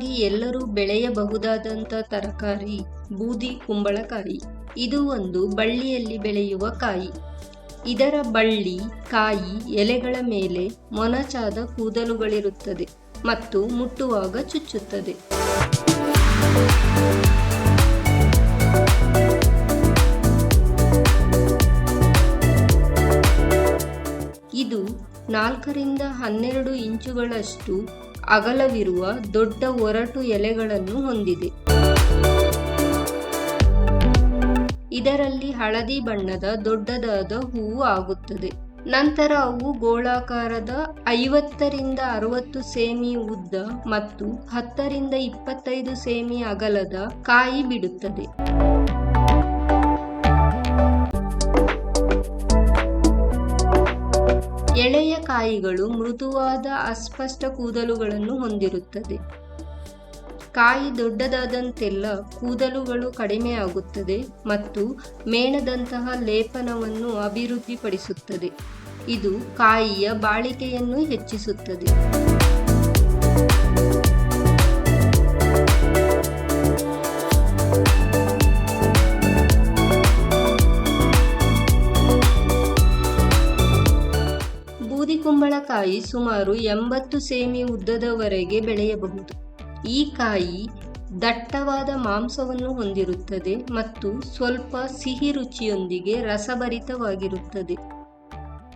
ಸಾಮಾನ್ಯವಾಗಿ ಎಲ್ಲರೂ ಬೆಳೆಯಬಹುದಾದಂಥ ತರಕಾರಿ, ಬೂದಿ ಕುಂಬಳಕಾಯಿ. ಇದು ಒಂದು ಬಳ್ಳಿಯಲ್ಲಿ ಬೆಳೆಯುವ ಕಾಯಿ. ಇದರ ಬಳ್ಳಿ, ಕಾಯಿ, ಎಲೆಗಳ ಮೇಲೆ ಮೊನಚಾದ ಕೂದಲುಗಳಿರುತ್ತದೆ ಮತ್ತು ಮುಟ್ಟುವಾಗ ಚುಚ್ಚುತ್ತದೆ. ಇದು ನಾಲ್ಕರಿಂದ ಹನ್ನೆರಡು ಇಂಚುಗಳಷ್ಟು ಅಗಲವಿರುವ ದೊಡ್ಡ ಒರಟು ಎಲೆಗಳನ್ನು ಹೊಂದಿದೆ. ಇದರಲ್ಲಿ ಹಳದಿ ಬಣ್ಣದ ದೊಡ್ಡದಾದ ಹೂವು ಆಗುತ್ತದೆ. ನಂತರ ಅವು ಗೋಳಾಕಾರದ ಐವತ್ತರಿಂದ ಅರವತ್ತು ಸೆಮಿ ಉದ್ದ ಮತ್ತು ಹತ್ತರಿಂದ ಇಪ್ಪತ್ತೈದು ಸೆಮಿ ಅಗಲದ ಕಾಯಿ ಬಿಡುತ್ತದೆ. ಎಳೆಯ ಕಾಯಿಗಳು ಮೃದುವಾದ ಅಸ್ಪಷ್ಟ ಕೂದಲುಗಳನ್ನು ಹೊಂದಿರುತ್ತದೆ. ಕಾಯಿ ದೊಡ್ಡದಾದಂತೆಲ್ಲ ಕೂದಲುಗಳು ಕಡಿಮೆಯಾಗುತ್ತದೆ ಮತ್ತು ಮೇಣದಂತಹ ಲೇಪನವನ್ನು ಅಭಿವೃದ್ಧಿಪಡಿಸುತ್ತದೆ. ಇದು ಕಾಯಿಯ ಬಾಳಿಕೆಯನ್ನು ಹೆಚ್ಚಿಸುತ್ತದೆ. ಸುಮಾರು ಎಂಬತ್ತು ಸೆಮಿ ಉದ್ದದವರೆಗೆ ಬೆಳೆಯಬಹುದು. ಈ ಕಾಯಿ ದಟ್ಟವಾದ ಮಾಂಸವನ್ನು ಹೊಂದಿರುತ್ತದೆ ಮತ್ತು ಸ್ವಲ್ಪ ಸಿಹಿ ರುಚಿಯೊಂದಿಗೆ ರಸಭರಿತವಾಗಿರುತ್ತದೆ.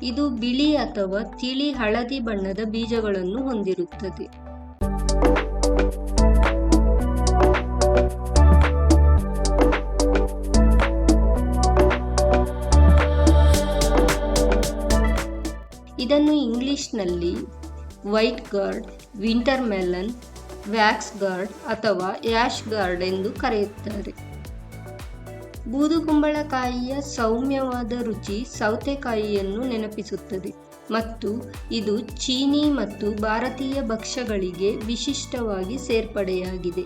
ಇದು ಬಿಳಿ ಅಥವಾ ತಿಳಿ ಹಳದಿ ಬಣ್ಣದ ಬೀಜಗಳನ್ನು ಹೊಂದಿರುತ್ತದೆ. ಇದನ್ನು ಇಂಗ್ಲಿಷ್ನಲ್ಲಿ white gourd, winter melon, wax gourd ಅಥವಾ ಯಾಶ್ ಗಾರ್ಡ್ ಎಂದು ಕರೆಯುತ್ತಾರೆ. ಬೂದುಕುಂಬಳಕಾಯಿಯ ಸೌಮ್ಯವಾದ ರುಚಿ ಸೌತೆಕಾಯಿಯನ್ನು ನೆನಪಿಸುತ್ತದೆ ಮತ್ತು ಇದು ಚೀನಿ ಮತ್ತು ಭಾರತೀಯ ಭಕ್ಷ್ಯಗಳಿಗೆ ವಿಶಿಷ್ಟವಾಗಿ ಸೇರ್ಪಡೆಯಾಗಿದೆ.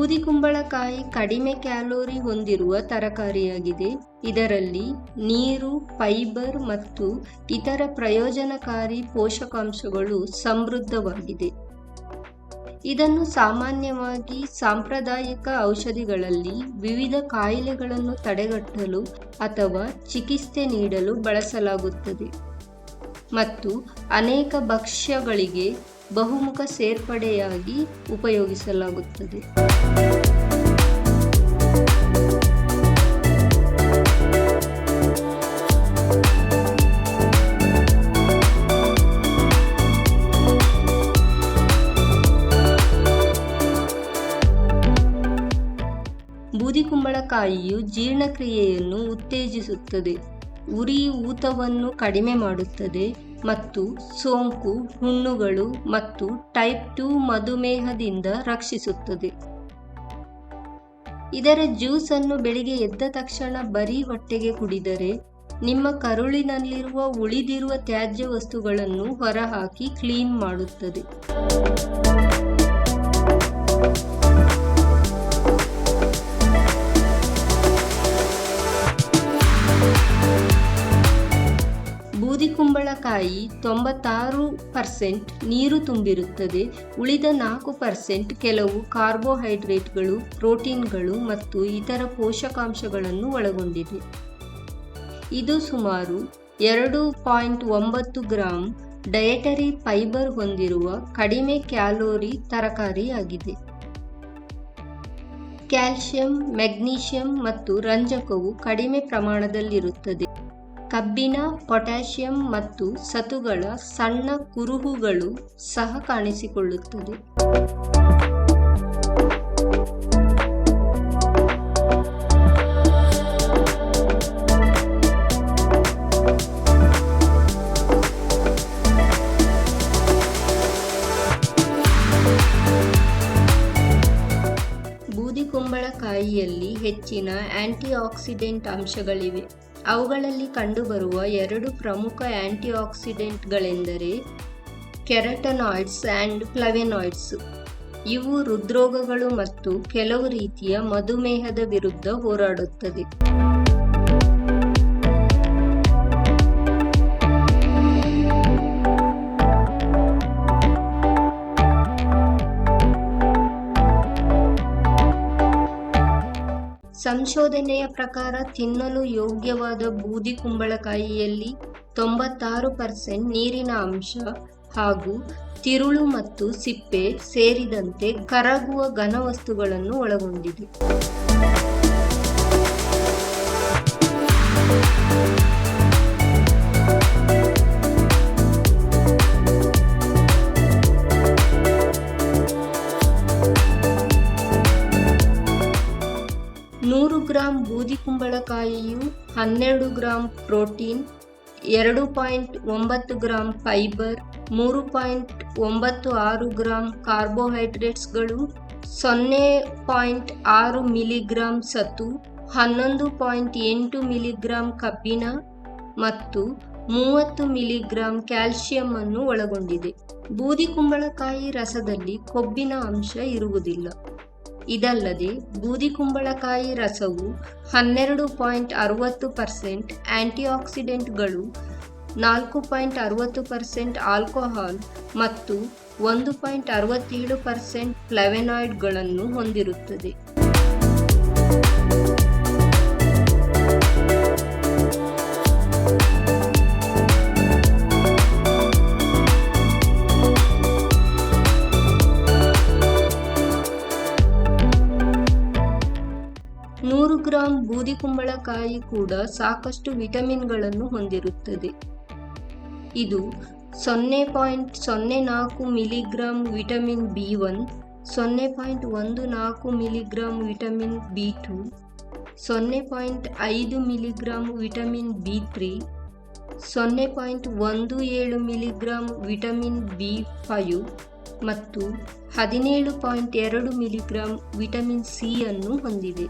ಬೂದಿ ಕುಂಬಳಕಾಯಿ ಕಡಿಮೆ ಕ್ಯಾಲೋರಿ ಹೊಂದಿರುವ ತರಕಾರಿಯಾಗಿದೆ. ಇದರಲ್ಲಿ ನೀರು, ಫೈಬರ್ ಮತ್ತು ಇತರ ಪ್ರಯೋಜನಕಾರಿ ಪೋಷಕಾಂಶಗಳು ಸಮೃದ್ಧವಾಗಿದೆ. ಇದನ್ನು ಸಾಮಾನ್ಯವಾಗಿ ಸಾಂಪ್ರದಾಯಿಕ ಔಷಧಿಗಳಲ್ಲಿ ವಿವಿಧ ಕಾಯಿಲೆಗಳನ್ನು ತಡೆಗಟ್ಟಲು ಅಥವಾ ಚಿಕಿತ್ಸೆ ನೀಡಲು ಬಳಸಲಾಗುತ್ತದೆ. ಮತ್ತು ಅನೇಕ ಭಕ್ಷ್ಯಗಳಿಗೆ ಬಹುಮುಖ ಸೇರ್ಪಡೆಯಾಗಿ ಉಪಯೋಗಿಸಲಾಗುತ್ತದೆ. ಬೂದಿಕುಂಬಳಕಾಯಿಯು ಜೀರ್ಣಕ್ರಿಯೆಯನ್ನು ಉತ್ತೇಜಿಸುತ್ತದೆ. ಉರಿ ಊತವನ್ನು ಕಡಿಮೆ ಮಾಡುತ್ತದೆ. ಮತ್ತು ಸೋಂಕು, ಹುಣ್ಣುಗಳು ಮತ್ತು ಟೈಪ್ ಟು ಮಧುಮೇಹದಿಂದ ರಕ್ಷಿಸುತ್ತದೆ. ಇದರ ಜ್ಯೂಸ್ ಅನ್ನು ಬೆಳಿಗ್ಗೆ ಎದ್ದ ತಕ್ಷಣ ಬರೀ ಹೊಟ್ಟೆಗೆ ಕುಡಿದರೆ ನಿಮ್ಮ ಕರುಳಿನಲ್ಲಿರುವ ಉಳಿದಿರುವ ತ್ಯಾಜ್ಯ ವಸ್ತುಗಳನ್ನು ಹೊರಹಾಕಿ ಕ್ಲೀನ್ ಮಾಡುತ್ತದೆ. ಬೂದಿಕುಂಬಳಕಾಯಿ ತೊಂಬತ್ತಾರು ಪರ್ಸೆಂಟ್ ನೀರು ತುಂಬಿರುತ್ತದೆ. ಉಳಿದ ನಾಲ್ಕು ಪರ್ಸೆಂಟ್ ಕೆಲವು ಕಾರ್ಬೋಹೈಡ್ರೇಟ್ಗಳು, ಪ್ರೋಟೀನ್ಗಳು ಮತ್ತು ಇತರ ಪೋಷಕಾಂಶಗಳನ್ನು ಒಳಗೊಂಡಿದೆ. ಇದು ಸುಮಾರು ಎರಡು ಪಾಯಿಂಟ್ ಒಂಬತ್ತು ಗ್ರಾಂ ಡಯಟರಿ ಫೈಬರ್ ಹೊಂದಿರುವ ಕಡಿಮೆ ಕ್ಯಾಲೋರಿ ತರಕಾರಿಯಾಗಿದೆ. ಕ್ಯಾಲ್ಸಿಯಂ ಮೆಗ್ನೀಷಿಯಂ ಮತ್ತು ರಂಜಕವು ಕಡಿಮೆ ಪ್ರಮಾಣದಲ್ಲಿರುತ್ತದೆ. ಕಬ್ಬಿಣ ಪೊಟ್ಯಾಷಿಯಂ ಮತ್ತು ಸತುಗಳ ಸಣ್ಣ ಕುರುಹುಗಳು ಸಹ ಕಾಣಿಸಿಕೊಳ್ಳುತ್ತದೆ ಬೂದಿಕುಂಬಳಕಾಯಿಯಲ್ಲಿ ಹೆಚ್ಚಿನ ಆಂಟಿಆಕ್ಸಿಡೆಂಟ್ ಅಂಶಗಳಿವೆ. ಅವುಗಳಲ್ಲಿ ಕಂಡುಬರುವ ಎರಡು ಪ್ರಮುಖ ಆಂಟಿಆಕ್ಸಿಡೆಂಟ್ಗಳೆಂದರೆ ಕೆರಟನಾಯ್ಡ್ಸ್ ಆ್ಯಂಡ್ ಫ್ಲವೆನಾಯ್ಡ್ಸ್ ಇವು ಹೃದ್ರೋಗಗಳು ಮತ್ತು ಕೆಲವು ರೀತಿಯ ಮಧುಮೇಹದ ವಿರುದ್ಧ ಹೋರಾಡುತ್ತದೆ ಸಂಶೋಧನೆಯ ಪ್ರಕಾರ ತಿನ್ನಲು ಯೋಗ್ಯವಾದ ಬೂದಿ ಕುಂಬಳಕಾಯಿಯಲ್ಲಿ ತೊಂಬತ್ತಾರು ಪರ್ಸೆಂಟ್ ನೀರಿನ ಅಂಶ ಹಾಗೂ ತಿರುಳು ಮತ್ತು ಸಿಪ್ಪೆ ಸೇರಿದಂತೆ ಕರಗುವ ಘನವಸ್ತುಗಳನ್ನು ಒಳಗೊಂಡಿದೆ. ಗ್ರಾಂ ಬೂದಿ ಕುಂಬಳಕಾಯಿಯು ಹನ್ನೆರಡು ಗ್ರಾಂ ಪ್ರೋಟೀನ್, ಎರಡು ಪಾಯಿಂಟ್ ಒಂಬತ್ತು ಗ್ರಾಂ ಫೈಬರ್, ಮೂರು ಪಾಯಿಂಟ್ ಒಂಬತ್ತು ಆರು ಗ್ರಾಂ ಕಾರ್ಬೋಹೈಡ್ರೇಟ್ಸ್ಗಳು, ಸೊನ್ನೆ ಪಾಯಿಂಟ್ ಆರು ಮಿಲಿಗ್ರಾಂ ಸತು ಹನ್ನೊಂದು ಪಾಯಿಂಟ್ ಎಂಟು ಮಿಲಿಗ್ರಾಂ ಕಬ್ಬಿಣ ಮತ್ತು ಮೂವತ್ತು ಮಿಲಿಗ್ರಾಂ ಕ್ಯಾಲ್ಶಿಯಂ ಅನ್ನು ಒಳಗೊಂಡಿದೆ. ಬೂದಿ ಕುಂಬಳಕಾಯಿ ರಸದಲ್ಲಿ ಕೊಬ್ಬಿನ ಅಂಶ ಇರುವುದಿಲ್ಲ. ಇದಲ್ಲದೆ ಬೂದಿ ಕುಂಬಳಕಾಯಿ ರಸವು ಹನ್ನೆರಡು ಪಾಯಿಂಟ್ ಅರವತ್ತು ಪರ್ಸೆಂಟ್ ಆಂಟಿಆಕ್ಸಿಡೆಂಟ್ಗಳು ನಾಲ್ಕು ಪಾಯಿಂಟ್ ಅರವತ್ತು ಪರ್ಸೆಂಟ್ ಆಲ್ಕೋಹಾಲ್ ಮತ್ತು ಒಂದು ಪಾಯಿಂಟ್ ಅರವತ್ತೇಳು ಪರ್ಸೆಂಟ್ ಫ್ಲೆವೆನಾಯ್ಡ್ಗಳನ್ನು ಹೊಂದಿರುತ್ತದೆ. ಬೂದಿ ಕುಂಬಳಕಾಯಿ ಕೂಡ ಸಾಕಷ್ಟು ವಿಟಮಿನ್ಗಳನ್ನು ಹೊಂದಿರುತ್ತದೆ. ಇದು ಸೊನ್ನೆ ಪಾಯಿಂಟ್ ಸೊನ್ನೆ ನಾಲ್ಕು ಮಿಲಿಗ್ರಾಂ ವಿಟಮಿನ್ ಬಿ ಒನ್, ಸೊನ್ನೆ ಪಾಯಿಂಟ್ ಒಂದು ನಾಲ್ಕು ಮಿಲಿಗ್ರಾಂ ವಿಟಮಿನ್ ಬಿ ಟು, ಸೊನ್ನೆ ಪಾಯಿಂಟ್ ಐದು ಮಿಲಿಗ್ರಾಂ ವಿಟಮಿನ್ ಬಿ ತ್ರೀ ಸೊನ್ನೆ ಪಾಯಿಂಟ್ ಒಂದು ಏಳು ಮಿಲಿಗ್ರಾಂ ವಿಟಮಿನ್ ಬಿ ಫೈವ್ ಮತ್ತು ಹದಿನೇಳು ಪಾಯಿಂಟ್ ಎರಡು ಮಿಲಿಗ್ರಾಂ ವಿಟಮಿನ್ ಸಿ ಅನ್ನು ಹೊಂದಿದೆ.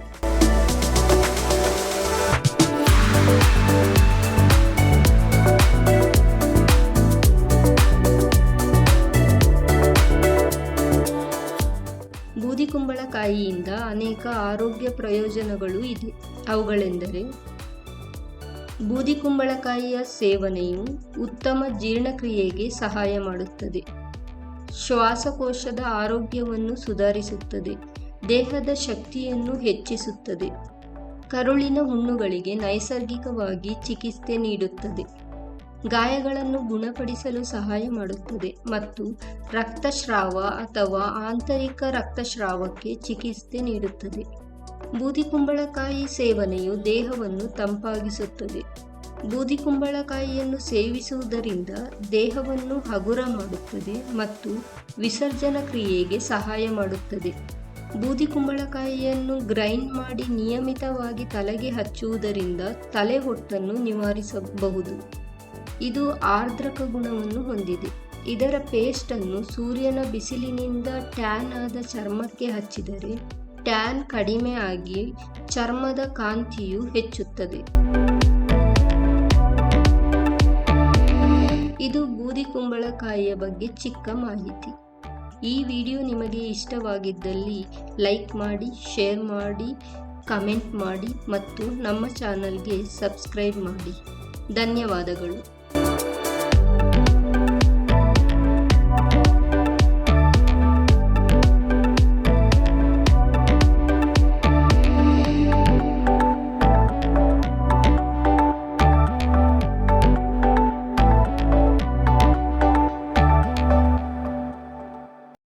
ಬೂದಿ ಕುಂಬಳಕಾಯಿಯಿಂದ ಅನೇಕ ಆರೋಗ್ಯ ಪ್ರಯೋಜನಗಳು ಇದೆ. ಅವುಗಳೆಂದರೆ ಬೂದಿ ಕುಂಬಳಕಾಯಿಯ ಸೇವನೆಯು ಉತ್ತಮ ಜೀರ್ಣಕ್ರಿಯೆಗೆ ಸಹಾಯ ಮಾಡುತ್ತದೆ. ಶ್ವಾಸಕೋಶದ ಆರೋಗ್ಯವನ್ನು ಸುಧಾರಿಸುತ್ತದೆ. ದೇಹದ ಶಕ್ತಿಯನ್ನು ಹೆಚ್ಚಿಸುತ್ತದೆ. ಕರುಳಿನ ಹುಣ್ಣುಗಳಿಗೆ ನೈಸರ್ಗಿಕವಾಗಿ ಚಿಕಿತ್ಸೆ ನೀಡುತ್ತದೆ. ಗಾಯಗಳನ್ನು ಗುಣಪಡಿಸಲು ಸಹಾಯ ಮಾಡುತ್ತದೆ ಮತ್ತು ರಕ್ತಸ್ರಾವ ಅಥವಾ ಆಂತರಿಕ ರಕ್ತಸ್ರಾವಕ್ಕೆ ಚಿಕಿತ್ಸೆ ನೀಡುತ್ತದೆ. ಬೂದಿಕುಂಬಳಕಾಯಿ ಸೇವನೆಯು ದೇಹವನ್ನು ತಂಪಾಗಿಸುತ್ತದೆ. ಬೂದಿಕುಂಬಳಕಾಯಿಯನ್ನು ಸೇವಿಸುವುದರಿಂದ ದೇಹವನ್ನು ಹಗುರ ಮಾಡುತ್ತದೆ ಮತ್ತು ವಿಸರ್ಜನ ಕ್ರಿಯೆಗೆ ಸಹಾಯ ಮಾಡುತ್ತದೆ. ಬೂದಿ ಕುಂಬಳಕಾಯಿಯನ್ನು ಗ್ರೈಂಡ್ ಮಾಡಿ ನಿಯಮಿತವಾಗಿ ತಲೆಗೆ ಹಚ್ಚುವುದರಿಂದ ತಲೆ ಹೊಟ್ಟನ್ನು ನಿವಾರಿಸಬಹುದು. ಇದು ಆರ್ದ್ರಕ ಗುಣವನ್ನು ಹೊಂದಿದೆ. ಇದರ ಪೇಸ್ಟನ್ನು ಸೂರ್ಯನ ಬಿಸಿಲಿನಿಂದ ಟ್ಯಾನ್ ಆದ ಚರ್ಮಕ್ಕೆ ಹಚ್ಚಿದರೆ ಟ್ಯಾನ್ ಕಡಿಮೆ ಆಗಿ ಚರ್ಮದ ಕಾಂತಿಯು ಹೆಚ್ಚುತ್ತದೆ. ಇದು ಬೂದಿ ಕುಂಬಳಕಾಯಿಯ ಬಗ್ಗೆ ಚಿಕ್ಕ ಮಾಹಿತಿ. ಈ ವಿಡಿಯೋ ನಿಮಗೆ ಇಷ್ಟವಾಗಿದ್ದಲ್ಲಿ ಲೈಕ್ ಮಾಡಿ, ಶೇರ್ ಮಾಡಿ, ಕಮೆಂಟ್ ಮಾಡಿ ಮತ್ತು ನಮ್ಮ ಚಾನಲ್ಗೆ ಸಬ್ಸ್ಕ್ರೈಬ್ ಮಾಡಿ. ಧನ್ಯವಾದಗಳು.